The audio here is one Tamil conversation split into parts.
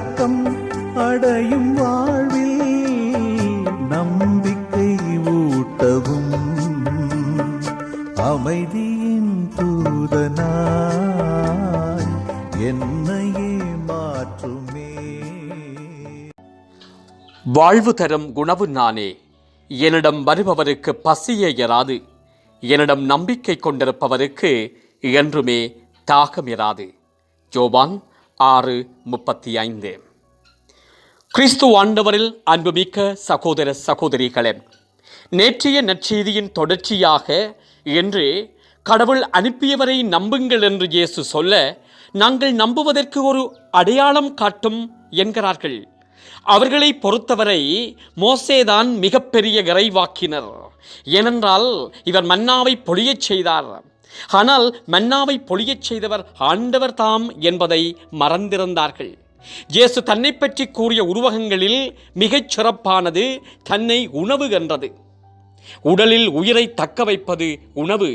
கலக்கம் அடையும் வாழ்வில் நம்பிக்கை ஊட்டவும் அமைதியின் தூதனாய் என்னையே மாற்றுமே. வாழ்வு தரும் உணவு நானே. என்னிடம் வருபவருக்கு பசியே இராது. என்னிடம் நம்பிக்கை கொண்டிருப்பவருக்கு என்றுமே தாகம் இராது ஜோபான் ஆறு முப்பத்தி ஐந்து கிறிஸ்து ஆண்டவரில் அன்புமிக்க சகோதர சகோதரிகளே நேற்றைய நற்செய்தியின் தொடர்ச்சியாக என்று கடவுள் அனுப்பியவரை நம்புங்கள் என்று இயேசு சொல்ல நாங்கள் நம்புவதற்கு ஒரு அடையாளம் காட்டும் என்கிறார்கள். அவர்களை பொறுத்தவரை மோசேதான் மிகப்பெரிய இறைவாக்கினர் ஏனென்றால் இவர் மன்னாவை பொழியச் செய்தார். ஆனால் மன்னாவை பொழியச் செய்தவர் ஆண்டவர் தாம் என்பதை மறந்திருந்தார்கள். இயேசு தன்னை பற்றி கூறிய உருவகங்களில் மிகச் சிறப்பானது தன்னை உணவு என்றது. உடலில் உயிரை தக்க வைப்பது உணவு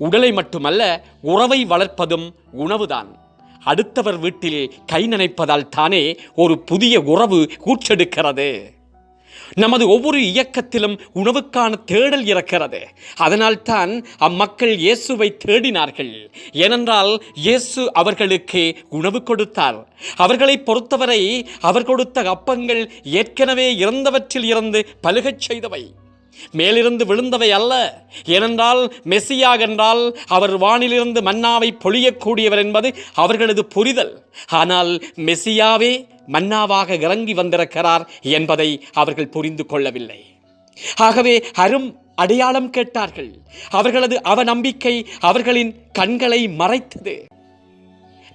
உடலை மட்டுமல்ல உறவை வளர்ப்பதும் உணவுதான். அடுத்தவர் வீட்டில் கை நனைப்பதால் தானே ஒரு புதிய உறவு கூற்றெடுக்கிறது நமது ஒவ்வொரு இயக்கத்திலும் உணவுக்கான தேடல் இருக்கிறது அதனால்தான் அம்மக்கள் இயேசுவை தேடினார்கள். ஏனென்றால் இயேசு அவர்களுக்கு உணவு கொடுத்தார். அவர்களை பொறுத்தவரை அவர் கொடுத்த அப்பங்கள் ஏற்கனவே இறந்தவற்றில் இருந்து பலுகச் செய்தவை. மேலிருந்து விழுந்தவை அல்ல. ஏனென்றால் மெஸ்ஸியாக என்றால் அவர் வானிலிருந்து மன்னாவை பொழியக்கூடியவர் என்பது அவர்களது புரிதல். ஆனால் மெஸ்ஸியாவே மன்னாவாக இறங்கி வந்திருக்கிறார் என்பதை அவர்கள் புரிந்து கொள்ளவில்லை. ஆகவே அரும் அடையாளம் கேட்டார்கள். அவர்களது அவநம்பிக்கை அவர்களின் கண்களை மறைத்தது.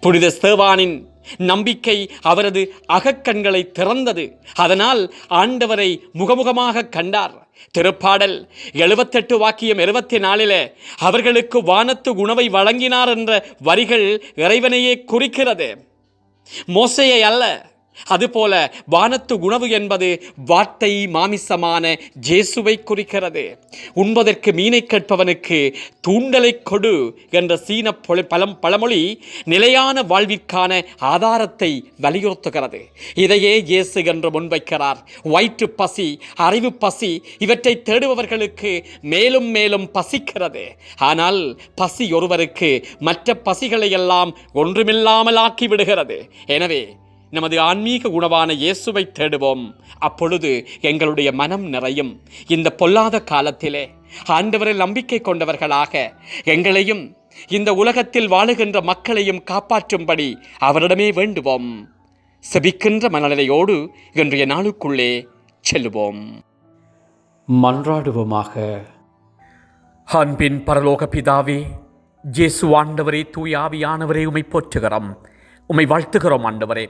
புனித ஸ்தேவானின் நம்பிக்கை அவரது அகக்கண்களை திறந்தது. அதனால் ஆண்டவரை முகமுகமாக கண்டார். திருப்பாடல் எழுபத்தெட்டு வாக்கியம் இருபத்தி நாலில் அவர்களுக்கு வானத்து உணவை வழங்கினார் என்ற வரிகள் இறைவனையே குறிக்கிறது. மோசையை அல்ல அதுபோல வானத்து உணவு என்பது வார்த்தை மாமிசமான ஜேசுவை குறிக்கிறது. உண்பதற்கு மீனை கேட்பவனுக்கு தூண்டலை கொடு என்ற சீன பொல- பழம் பழமொழி நிலையான வாழ்விற்கான ஆதாரத்தை வலியுறுத்துகிறது. இதையே இயேசு என்று முன்வைக்கிறார். வயிற்று பசி அறிவு பசி இவற்றை தேடுபவர்களுக்கு மேலும் மேலும் பசிக்கிறது. ஆனால் பசி ஒருவருக்கு மற்ற பசிகளை எல்லாம் ஒன்றுமில்லாமல் ஆக்கி விடுகிறது. எனவே நமது ஆன்மீக உணவான இயேசுவை தேடுவோம். அப்பொழுது எங்களுடைய மனம் நிறையும். இந்த பொல்லாத காலத்திலே ஆண்டவரில் நம்பிக்கை கொண்டவர்களாக எங்களையும் இந்த உலகத்தில் வாழுகின்ற மக்களையும் காப்பாற்றும்படி அவரிடமே வேண்டுவோம். செபிக்கின்ற மனநிலையோடு இன்றைய நாளுக்குள்ளே செல்லுவோம். மன்றாடுவோமாக. அன்பின் பரலோக பிதாவே ஜேசு ஆண்டவரே தூய் ஆவியானவரே உமை போற்றுகிறோம். உமை வாழ்த்துகிறோம் ஆண்டவரே.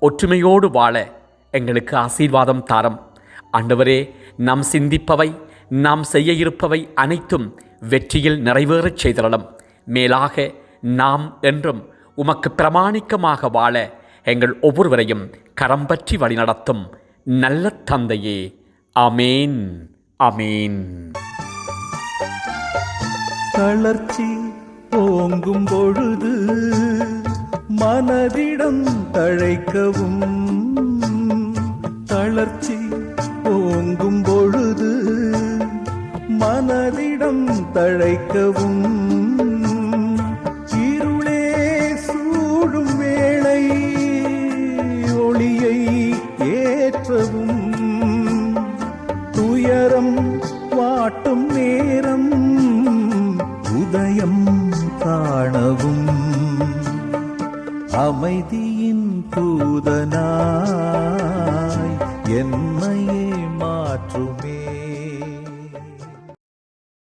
ஒற்றுமையோடு வாழ எங்களுக்கு ஆசீர்வாதம் தாரம். ஆண்டவரே நாம் சிந்திப்பவை நாம் செய்ய இருப்பவை அனைத்தும் வெற்றியில் நிறைவேறச் செய்திடலாம் மேலாக நாம் என்றும் உமக்கு பிரமாணிக்கமாக வாழ எங்கள் ஒவ்வொருவரையும் கரம் பற்றி வழிநடத்தும் நல்ல தந்தையே. அமேன் அமேன் தளர்ச்சி ஓங்கும் பொழுது மனதிடம் தழைக்கவும். தளர்ச்சி ஓங்கும் பொழுது மனதிடம் தழைக்கவும். இருளே சூடும் வேளை ஒளியை ஏற்றவும். துயரம் வாட்டும் அமைதியின் தூதனாய் என்னையே மாற்றுமே.